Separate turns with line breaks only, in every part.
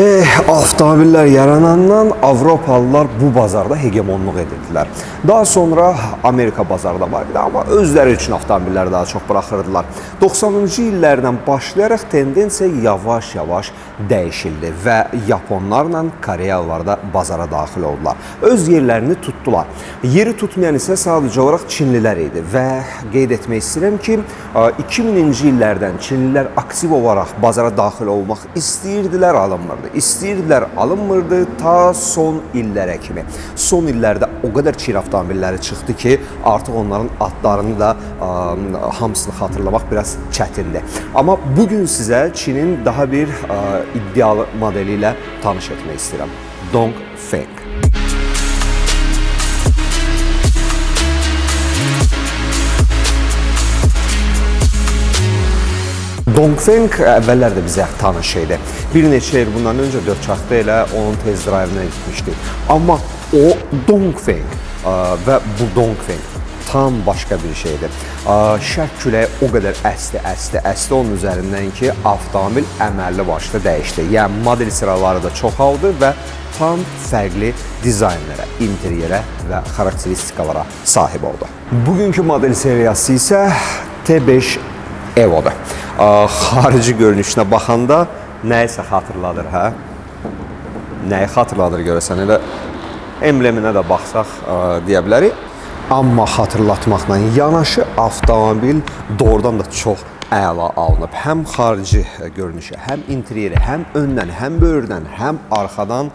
Eh, avtomobillər yaranandan Avropalılar bu bazarda hegemonluq edirdilər. Daha sonra Amerika bazarda var idi, amma özləri üçün avtomobilləri daha çox buraxırdılar. 90-cı illərdən başlayaraq tendensiya yavaş-yavaş dəyişildi və Yaponlarla Koreyalılar da bazara daxil oldular. Öz yerlərini tutdular. Yeri tutmayan isə sadəcə olaraq Çinlilər idi və qeyd etmək istəyirəm ki, 2000-ci illərdən Çinlilər aktiv olaraq bazara daxil olmaq istəyirdilər, alınmırdı. İstəyirdilər, alınmırdı ta son illərə kimi. Son illərdə o qədər Çin avtomobilləri çıxdı ki, artıq onların adlarını da ə, hamısını xatırlamaq biraz çətindir. Amma bu gün sizə Çinin daha bir ə, iddialı modeli ilə tanış etmək istəyirəm. Dongfeng. Dongfeng əvvəllər də bizə tanış idi. Bir neçə il bundan öncə dörd çaxda elə onun tez drive-ına gitmişdik. Amma o Dongfeng ə, və bu Dongfeng tam başqa bir şeydir. Ə, Şərq küləyi o qədər əsdi, əsdi, əsdi onun üzərindən ki, avtomobil əməlli başlı dəyişdi. Yəni model sıraları da çoxaldı və tam fərqli dizaynlara, interyerə və xarakteristikalara sahib oldu. Bugünkü model seriyası isə T5 Evo'dur. Ə, Xarici görünüşünə baxanda nəyisə xatırladır, hə? Nəyi xatırladır görəsən? Elə embleminə də baxsaq ə, deyə bilərik. Amma xatırlatmaqla yanaşı avtomobil doğrudan da çox əla alınıb. Həm xarici görünüşü, həm interyeri, həm öndən, həm böyrdən, həm arxadan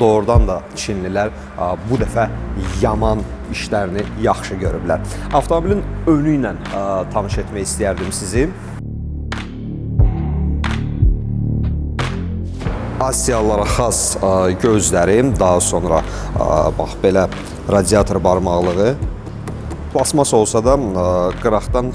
doğrudan da Çinlilər bu dəfə yaman işlərini yaxşı görüblər. Avtomobilin önü ilə tanış etmək istəyərdim sizi. Asiyalılara xas gözlərim, daha sonra bax belə radiator barmaqlığı plasmas olsa da qıraqdan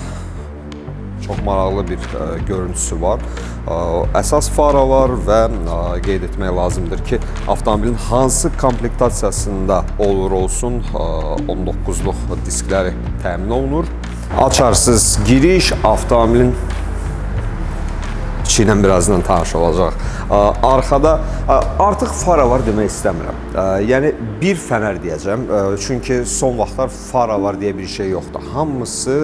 çox maraqlı bir ə, görüntüsü var. Ə, Əsas fara var və ə, qeyd etmək lazımdır ki, avtomobilin hansı komplektasiyasında olur olsun ə, 19-luq diskləri təmin olunur. Açarsız giriş avtomobilin içi ilə birazdan tanış olacaq. Arxada artıq fara var demək istəmirəm. Yəni bir fənər deyəcəm. Çünki son vaxtlar fara var deyə bir şey yoxdur. Hamısı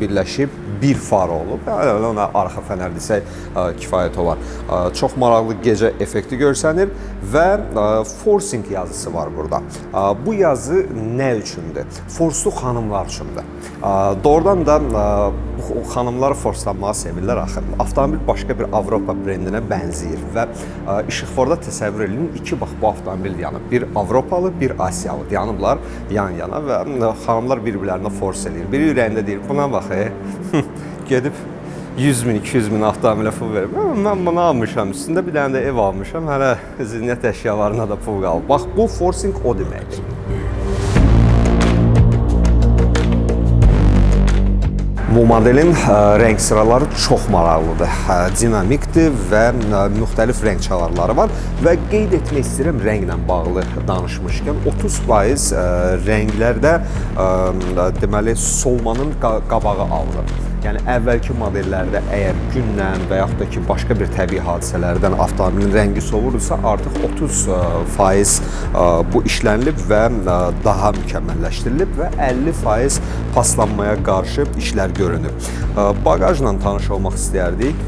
birləşib bir fara olub. Ona arxa fənər desək kifayət olar. Çox maraqlı gecə effekti görsənir və forcing yazısı var burada. Bu yazı nə üçündür? Forslu xanımlar üçündür. Doğrudan da bu xanımlar forslanmağı sevirlər axı. Avtomobil başqa bir Avropa brendinə bənzəyir və ə, işıqforda təsəvvür edin iki bax bu avtomobil yanıb. Bir Avropalı, bir Asiyalı yanıblar yan-yana və ə, xanımlar bir-birlərinə fors eləyir. Biri ürəyində deyir, buna bax, e, gedib 100 min, 200 min avtomobilə pul verib. Mən bunu almışam, üstündə bir dənə də ev almışam, hələ zinət əşyalarına da pul qalıb. Bax, bu forcing o deməkdir. Bu modelin ə, rəng sıraları çox maraqlıdır. Ə, Dinamikdir və ə, müxtəlif rəng çalarları var və qeyd etmək istəyirəm rənglə bağlı danışmışkən 30% ə, rənglərdə deməli solmanın qa- qabağı alınır. Yəni əvvəlki modellərdə əgər gündən və yaxud da ki başqa bir təbii hadisələrdən avtomobilin rəngi solursa, artıq 30% ə, bu işlənilib və ə, daha mükəmməlləşdirilib və 50% paslanmaya qarşı işlər görünüb. Ə, Baqajla tanış olmaq istəyərdik.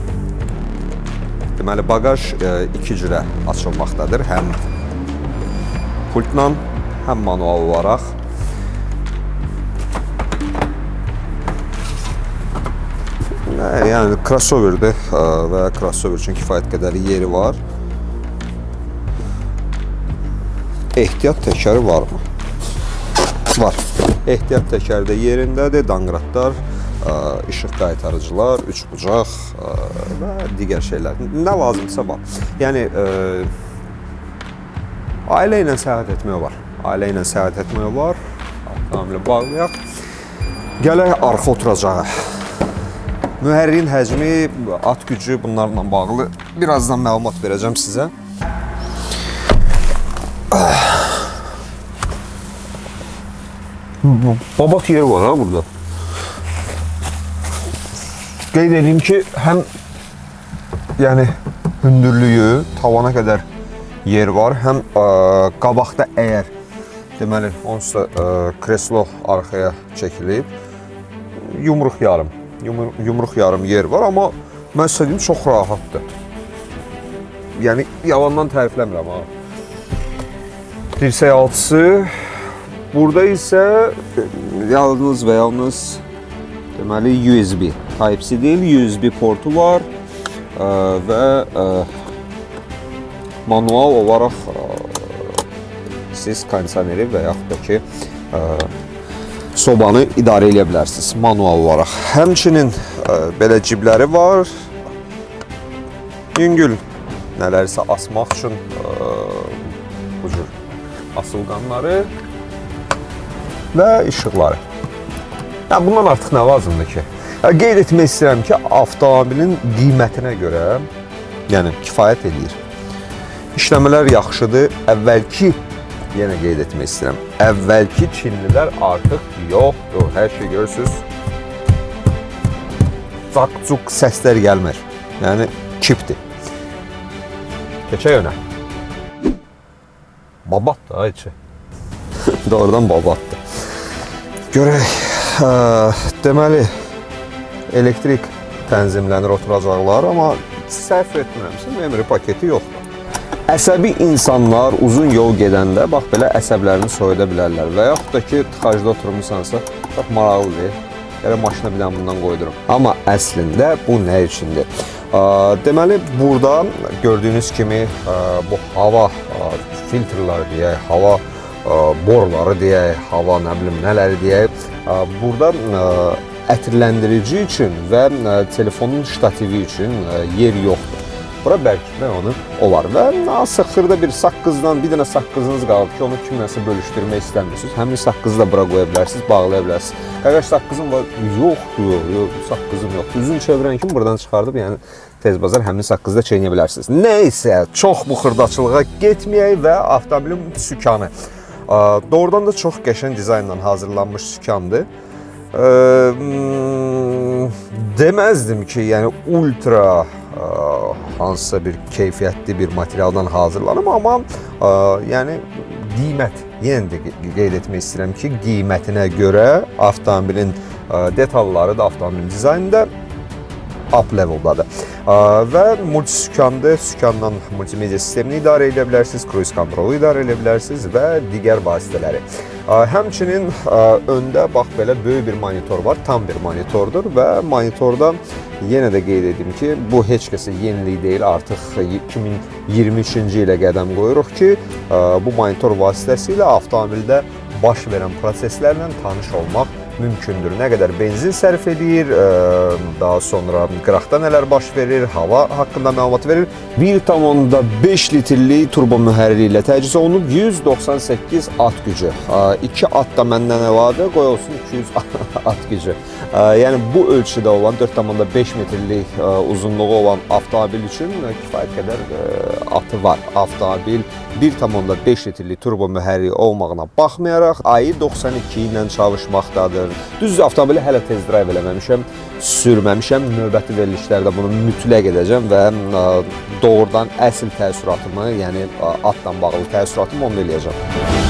Deməli, baqaj ə, iki cürə açılmaqdadır. Həm pultla, həm manual olaraq. Ə, Yəni crossoverdir ə, və crossover üçün kifayət qədər yeri var. Ehtiyat təkəri varmı? Var. Ehtiyat təkəri də yerindədir, danqratlar, işıq qaytarıcılar, üç bucaq ə, və digər şeylər. Nə lazımsa var. Yəni ailə ilə səyahət var. Ailə ilə səyahət var. Avtomobili bağlayaq. Gələk arxa oturacağa. Mühərririn həcmi, at gücü bunlarla bağlı birazdan məlumat verəcəm sizə. Babat yeri var ha burada. Qeyd edeyim ki, həm yəni hündürlüyü, tavana qədər yer var. Həm ə, qabaqda əgər deməli onsuz da kreslo arxaya çəkilib yumruq yarım, yumruq, yumruq yarım yer var, amma mən sizə deyim çox rahatdır. Yəni yalandan tərifləmirəm ha. Dirsək altısı burada isə e, yalnız və yalnız deməli USB Type-C deyil, USB portu var ə, və ə, manual olaraq ə, siz kondisioneri və da ki ə, sobanı idarə edə bilərsiniz manual olaraq. Həmçinin ə, belə cibləri var. Yüngül nələrsə asmaq üçün ə, bu cür asılqanları və işıqları. Yəni bundan artıq nə lazımdır ki? Ya, qeyd etmək istəyirəm ki, avtomobilin qiymətinə görə yəni kifayət edir. İşləmələr yaxşıdır. Əvvəlki yenə qeyd etmək istəyirəm. Əvvəlki Çinlilər artıq yoxdur. Hər şey görürsüz. Caq-cuq səslər gəlmir. Yəni kipdir. Keçək önə. Babatdır ha içi. Doğrudan babatdır. Görək. Ə, deməli elektrik tənzimlənir oturacaqlar, amma səhv etmirəmsə memory paketi yoxdur. Əsəbi insanlar uzun yol gedəndə bax belə əsəblərini soyuda bilərlər və yaxud da ki, tıxacda oturmusansa, bax maraqlıdır. Elə maşına bir dənə bundan qoydurum. Amma əslində bu nə üçündür? Deməli, burada gördüyünüz kimi bu hava filtrləri deyək, hava ə, boruları deyək, hava nə bilim nələri deyək, burada ətirləndirici üçün və telefonun ştativi üçün yer yoxdur. Bura bərkitmək onu olar və nasıl xırda bir saqqızdan bir dənə saqqızınız qalıb ki, onu kimləsə bölüşdürmək istəmirsiniz. Həmin saqqızı da bura qoya bilərsiniz, bağlaya bilərsiniz. Qardaş saqqızım var, yoxdur, yox, saqqızım yoxdur. Üzün çevirən kimi buradan çıxardıb, yəni tez bazar həmin saqqızı da çeynəyə bilərsiniz. Nəysə, çox bu xırdaçılığa getməyək və avtomobilin sükanı. Doğrudan da çox qəşəng dizaynla hazırlanmış sükandır. Ə, mm, deməzdim ki, yəni ultra ə, hansısa bir keyfiyyətli bir materialdan hazırlanıb, amma ə, yəni qiymət yenə də qe- qeyd etmək istəyirəm ki, qiymətinə görə avtomobilin ə, detalları da avtomobilin dizaynında up leveldadır. Və multi sükandır. Sükandan multimedia sistemini idarə edə bilərsiniz, cruise kontrolu idarə edə bilərsiniz və digər vasitələri. Həmçinin öndə bax belə böyük bir monitor var, tam bir monitordur və monitorda yenə də qeyd edim ki, bu heç kəsə yenilik deyil. Artıq 2023-cü ilə qədəm qoyuruq ki, bu monitor vasitəsilə avtomobildə baş verən proseslərlə tanış olmaq mümkündür. Nə qədər benzin sərf edir, daha sonra qıraqda nələr baş verir, hava haqqında məlumat verir. 1.5 litrlik turbo mühərriri ilə təchiz olunub 198 at gücü. 2 at da məndən əlavə qoy olsun 200 at gücü. Yəni bu ölçüdə olan 4.5 metrlik uzunluğu olan avtomobil üçün kifayət qədər atı var. Avtomobil 1.5 litrlik turbo mühərriri olmağına baxmayaraq ayı 92 ilə çalışmaqdadır. Düz avtomobili hələ test drive eləməmişəm, sürməmişəm. Növbəti verilişlərdə bunu mütləq edəcəm və ə, doğrudan əsl təəssüratımı, yəni ə, atla bağlı təəssüratımı onda eləyəcəm.